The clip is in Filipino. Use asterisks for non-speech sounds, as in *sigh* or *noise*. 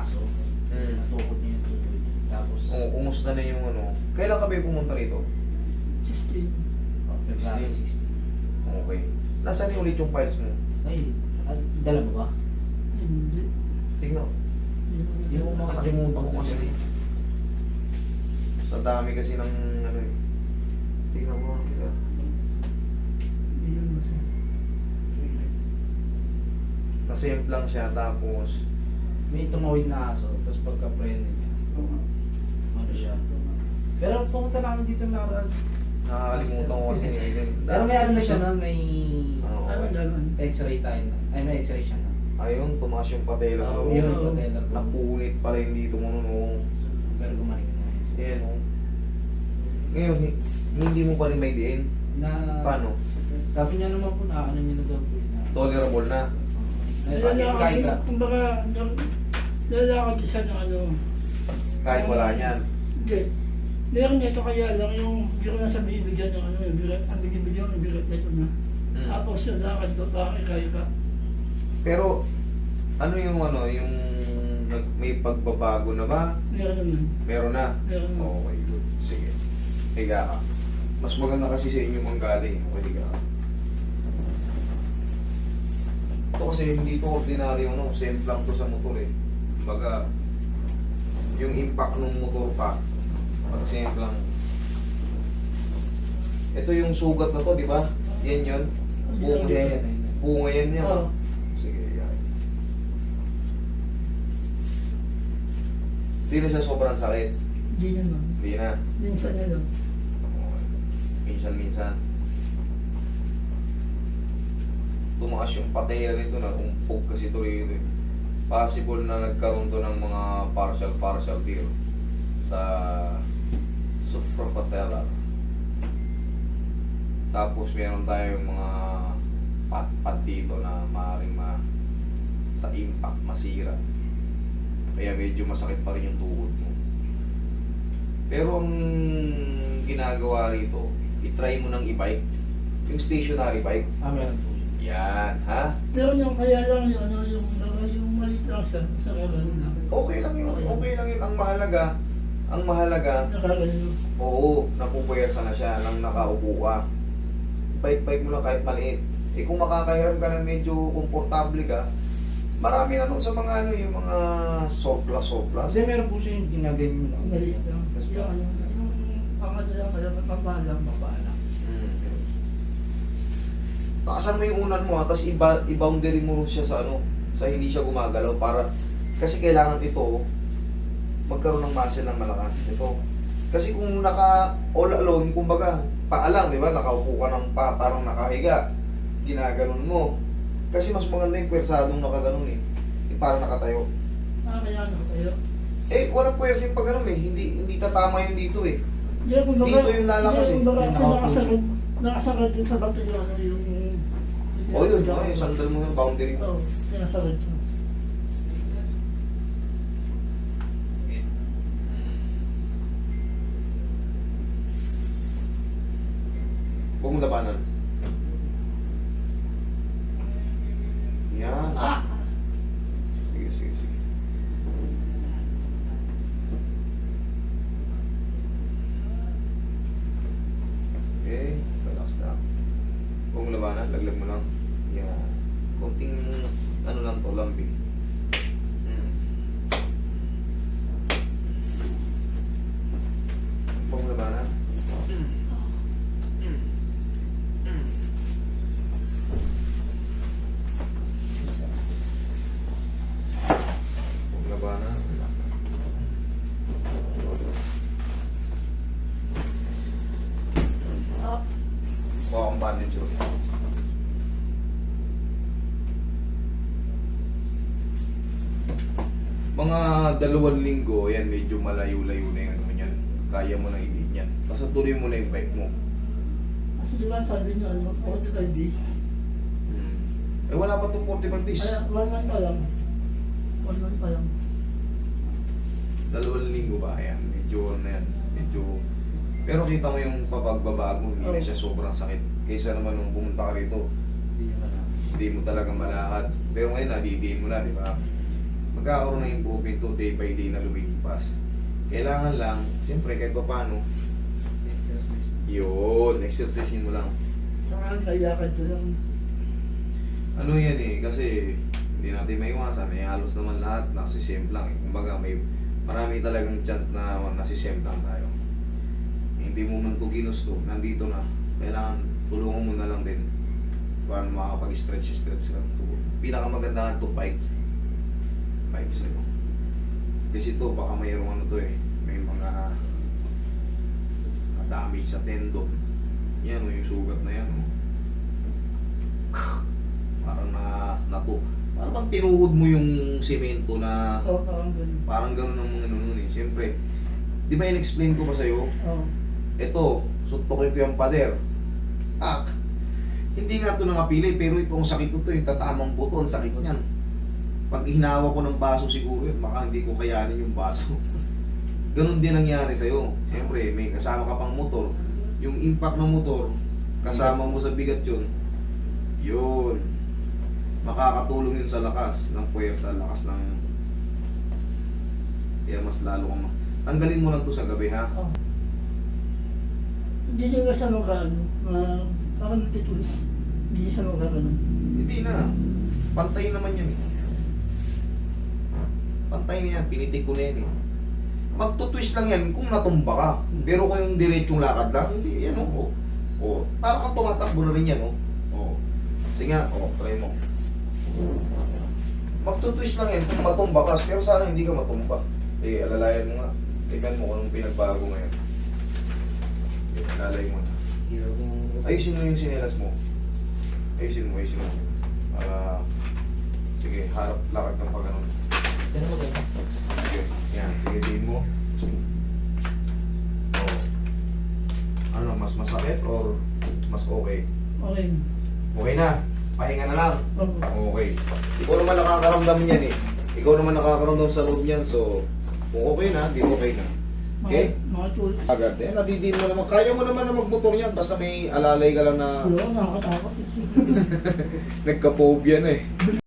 aso. Hmm. Natukod niya yung tuloy. Tapos, Oo, kumusta na yung ano? Kailan ka ba pumunta rito? 16. oh, February 16. Okay. Nasaan yung ulit yung files mo? Ay, ah, dala mo ba? Hindi. Tingnan. Hindi Yung mga nakalimutan ko kasi. Sa dami kasi ng ano eh. Tingnan mo nga isa. Hindi yun kasi. Nasemp lang siya tapos May tumawid na aso, tapos pagka-preno niya, ano siya. Pero pumunta namin dito na nakakalimutan ko kasi. Pero may ano na siya nun, may Oo. Ano gano'n? x-ray tayo na. Ay, may x-ray siya na. Ayun, tumaas yung patela Oo, mo. yun yung patellar ko. Napunit pala yung dito mo noon. Pero gumaling na yun. Yan oh. Ngayon, hi- hindi mo pa rin may diin. Na, Paano? Sabi niya naman po na ano niya na daw po. Na, Tolerable na. Ay, Lalakad kahit din, ka. kumbaga, lalakad siya ng ano. Kahit wala niyan. Hindi. Meron nito kaya lang yung ko na sa bibigyan ng ano, yung bigat, ang bigyan ng bigat nito na. Hmm. Tapos yung lakad do, bakit kaya ka? Pero, ano yung ano, yung nag- may pagbabago na ba? Meron naman. Meron na. Meron naman. Okay, good. Sige. Higa ka. Mas maganda kasi sa inyo manggaling. Pwede ka. Ito kasi hindi to ordinary ano, same lang to sa motor eh. Kumbaga, yung impact ng motor pa, pag lang. Ito yung sugat na to, di ba? Yan yun. Bunga, yan, yan. bunga yan niya. Oo. Sige, yan. Hindi na siya sobrang sakit. Hindi naman. Hindi na. Minsan na lang. Minsan-minsan. Tumaas yung patela nito na umpog kasi ito rito. eh. Possible na nagkaroon to ng mga partial-partial tear sa suprapatellar. Tapos meron tayong mga pat-pat dito na maaaring ma sa impact masira. Kaya medyo masakit pa rin yung tuhod mo. Pero ang ginagawa rito, itry mo ng e-bike. Yung stationary bike. Ah, meron po. Yan, ha? Pero yung kaya lang yung ano, yung, lang na. Okay lang yun, okay lang yun. Ang mahalaga, ang mahalaga, oo, napupuwersa na siya nang nakaupo ka. Bike-bike mo lang kahit maliit. Eh kung makakahiram ka ng medyo komportable ka, marami na nun sa mga ano, yung mga surplus-surplus. Kasi meron po siya yung ginagayin mo lang. Maliit lang. Tapos Yung ano, yung pangano lang, kaya pampalang. Papaala. Hmm. Takasan mo yung unan mo ha, tapos iba, i-boundary mo rin siya sa ano, sa hindi siya gumagalaw para, kasi kailangan ito, magkaroon ng muscle ng malakas. Ito. Kasi kung naka all alone, kumbaga, paa lang, di ba? Nakaupo ka ng pa, parang nakahiga. Ginaganon mo. Kasi mas maganda yung pwersadong nakaganon eh. Yung parang nakatayo. Ah, kaya ano, kayo. Eh, walang pwersa yung pag ganun eh. Hindi, hindi tatama yung dito eh. Kung Dito yung lalakas hindi, eh. Nakasarad, nakasarad din sa bato yung ano, yung... O yun, o yun, sandal mo yung boundary mo. Oo, sinasarad siya. Huwag mo labanan. Yan. Ah! Sige, sige, sige. Okay, relax na. Huwag mo labanan, laglag mo lang. Yan. Kunting, ano lang to, lambing. Hmm. Huwag mo labanan. Huwag labanan, relax na. Ah! Kuha akong bandage ulit. Mga dalawang linggo, yan medyo malayo-layo na yun. ano yan. Kaya mo na hindi yan. Basta tuloy mo na yung bike mo. Kasi di ba sabi niyo, ano, 45 days. Hmm. Eh wala pa itong 45 days. Kaya, one month pa lang. One month pa lang. Dalawang linggo ba? Ayan, medyo ano yan. Medyo... Pero kita mo yung papagbabago, hindi na Oo. siya sobrang sakit. Kaysa naman nung pumunta ka rito, hindi mo talaga malakad. Pero ngayon, nadidiin mo na, di ba? Magkakaroon ng improvement to day by day na lumilipas. Kailangan lang, siyempre kahit pa paano, Exercise. yun, exercisein mo lang. Saka kayakad ko lang. Ano yan eh, kasi hindi natin maiwasan, eh halos naman lahat nasisimp lang eh. Kumbaga may marami talagang chance na nasisimp lang tayo. Eh, Hindi mo man ito ginusto, nandito na. Kailangan tulungan mo na lang din para makakapag-stretch-stretch ka. Pinakamaganda ito, bike. Bike sa'yo. Kasi ito, baka mayroong ano to eh. May mga na damage sa tendon. Yan o, yung sugat na yan o. *laughs* Parang na, nato. Parang bang tinuhod mo yung semento na Oo, parang ganun. parang gano'n ang mga nun eh. Siyempre, di ba in-explain ko pa sa'yo? Oo. Ito, suntokin ko yung pader. Tak! Hindi nga ito nakapili, pero ito ang sakit ko to, yung tatamang buto, ang sakit niyan. Pag hinawa ko ng baso siguro yun, baka hindi ko kayanin yung baso. *laughs* Ganon din nangyari sa'yo. Siyempre, may kasama ka pang motor. Yung impact ng motor, kasama mo sa bigat yun, yun. Makakatulong yun sa lakas ng puwersa, lakas ng... Kaya mas lalo kang... ma- Tanggalin mo lang to sa gabi, ha? Oo. Hindi niya basta magkaano, ma, parang natitulis. Hindi niya siya magkakaano. Hindi na. Pantay naman yan eh. Pantay na yan. Pinitik ko na yan eh. Magtutwist lang yan kung natumba ka. Pero kung yung diretsong lakad lang, hindi. Yan o. Oh. Oh. Para kang tumatakbo na rin yan o. Oh. Sige nga. Oh, try mo. Magtutwist lang yan kung matumba ka. Pero sana hindi ka matumba. Eh, alalayan mo nga. Tingnan mo kung anong pinagbago ngayon. Eh, alalay mo na. Ayusin mo yung sinelas mo. Ayusin mo, ayusin mo. Para, sige, harap, lakad kang pag ganun. Pero maganda. Sige, yan, sige, din mo. Oh. Ano, mas masakit or okay? Okay. Okay na, pahinga na lang. Oo. Okay. Ikaw naman nakakaramdam niyan eh. Ikaw naman nakakaramdam sa loob niyan, so kung okay na, di okay na. Okay? Mga tools. Agad eh, nadidin mo naman. Kaya mo naman na magmotor niyan, basta may alalay ka lang na Wala, nakakatakot. *laughs* nagka-phobia na eh. *laughs*